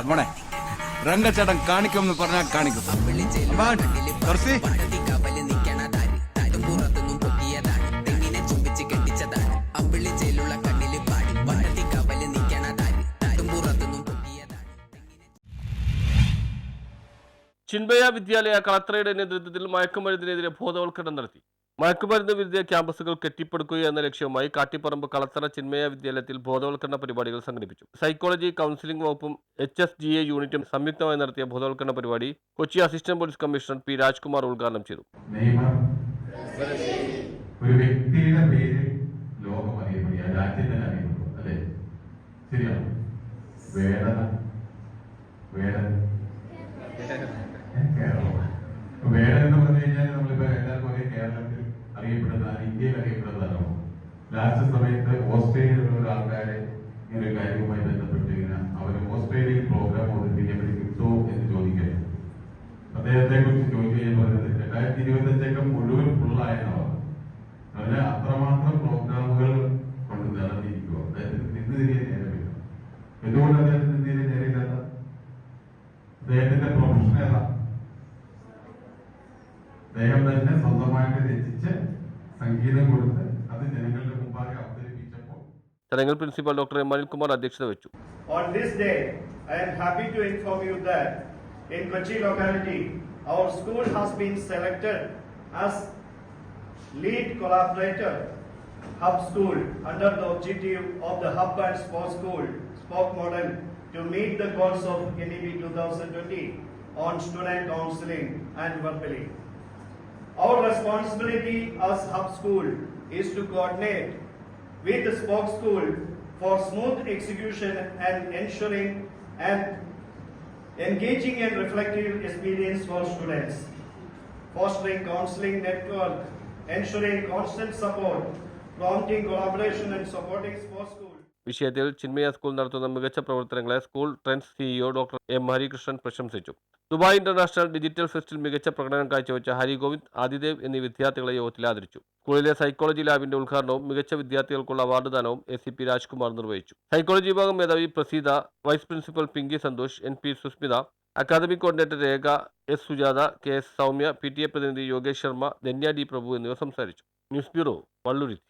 മോനെ. രംഗച്ചേട്ടൻ കാണിക്കുമെന്ന് പറഞ്ഞാൽ കാണിക്കും. തുറസി. ചിൻബയ വിദ്യാലയ കളക്ടറുടെ നേതൃത്വത്തിൽ മയക്കുമരുന്നിനെതിരെ ബോധവൽക്കരണം നടത്തി. മയക്കുമരുന്ന് വിരുദ്ധ ക്യാമ്പസുകൾ കെട്ടിപ്പടുക്കുക എന്ന ലക്ഷ്യവുമായി കാട്ടിപ്പറമ്പ് കളത്തറ ചിന്മയ വിദ്യാലയത്തിൽ ബോധവൽക്കരണ പരിപാടികൾ സംഘടിപ്പിച്ചു. സൈക്കോളജി കൗൺസിലിംഗ് വകുപ്പും എച്ച് എസ് ജി എ യൂണിറ്റും സംയുക്തമായി നടത്തിയ ബോധവൽക്കരണ പരിപാടി Kochi assistant police commissioner P Rajkumar ഉദ്ഘാടനം ചെയ്തു. ഒരു വ്യക്തിയുടെ പേര് അല്ലേ? ശരിയാണോ? വേദന വേദന ഏ, കേരളത്തിൽ ഇന്ത്യയിൽ ഇന്ത്യയിൽ അറിയപ്പെടുന്നതാണോ ലാസ്റ്റ് സമയത്ത് ഓസ്ട്രേലിയയിലുള്ള ഒരു ആൾക്കാരെ ഈ ഒരു കാര്യവുമായി ബന്ധപ്പെട്ട് ഇങ്ങനെ അവർ ഓസ്ട്രേലിയയിൽ പ്രോഗ്രാം അവതരിപ്പിക്കാൻ കിട്ടുമോ എന്ന് ചോദിക്കാൻ അദ്ദേഹത്തെ കുറിച്ച് ചോദിച്ചു കഴിഞ്ഞാൽ പറയുന്നത് രണ്ടായിരത്തി ഇരുപത്തഞ്ചൊക്കെ മുഴുവൻ ഫുള്ളായെന്നാണ് അതിന് അത്രമാത്രം പ്രോഗ്രാമുകൾ കൊണ്ട് നടന്നിരിക്കുക അദ്ദേഹത്തിന് നിന്ന് തിരികെ നേരമില്ല. എന്തുകൊണ്ട് അദ്ദേഹത്തിന് നിന്ന് തിരികെ നേരമില്ലാത്ത? അദ്ദേഹത്തിന്റെ പ്രൊഫഷൻ ഏതാ? അദ്ദേഹം തന്നെ സ്വന്തമായിട്ട് രചിച്ച് സംഗീതം കൊടുത്ത് അത് ജനങ്ങളുടെ മുമ്പാകെ അവതരിപ്പിച്ചപ്പോൾ ചടങ്ങിൽ പ്രിൻസിപ്പൽ ഡോക്ടർ എം അനിൽകുമാർ അധ്യക്ഷത വെച്ചു On this day, I am happy to inform you that in Kochi locality, our school has been selected as lead collaborator hub school under the objective of the hub and spoke school spoke model to meet the goals of NEP 2020 on student counseling and verbally. Our responsibility as hub school is to coordinate with the spoke school for smooth execution and ensuring an engaging and reflective experience for students, fostering counseling network, ensuring constant support, prompting collaboration and supporting sports school. വിഷയത്തിൽ Chinmaya school നടത്തുന്ന മികച്ച പ്രവർത്തനങ്ങളെ school trends CEO doctor M Harikrishnan പ്രശംസിച്ചു Dubai international digital ഫെസ്റ്റിൽ മികച്ച പ്രകടനം കാഴ്ചവെച്ച ഹരിഗോവിന്ദ് ആദിദേവ് എന്നീ വിദ്യാർത്ഥികളെ യോഗത്തിൽ ആദരിച്ചു. സ്കൂളിലെ സൈക്കോളജി ലാബിന്റെ ഉദ്ഘാടനവും മികച്ച വിദ്യാർത്ഥികൾക്കുള്ള അവാർഡ് ദാനവും എസ് സി പി രാജ്കുമാർ നിർവഹിച്ചു. സൈക്കോളജി വിഭാഗം മേധാവി Praseetha vice principal Pinky Santhosh N P Susmitha academic coordinator Rekha S Sujatha K S Soumya P T A പ്രതിനിധി യോഗേഷ് ശർമ്മ ധന്യ ഡി പ്രഭു എന്നിവർ സംസാരിച്ചു. News bureau വള്ളുരുത്തി.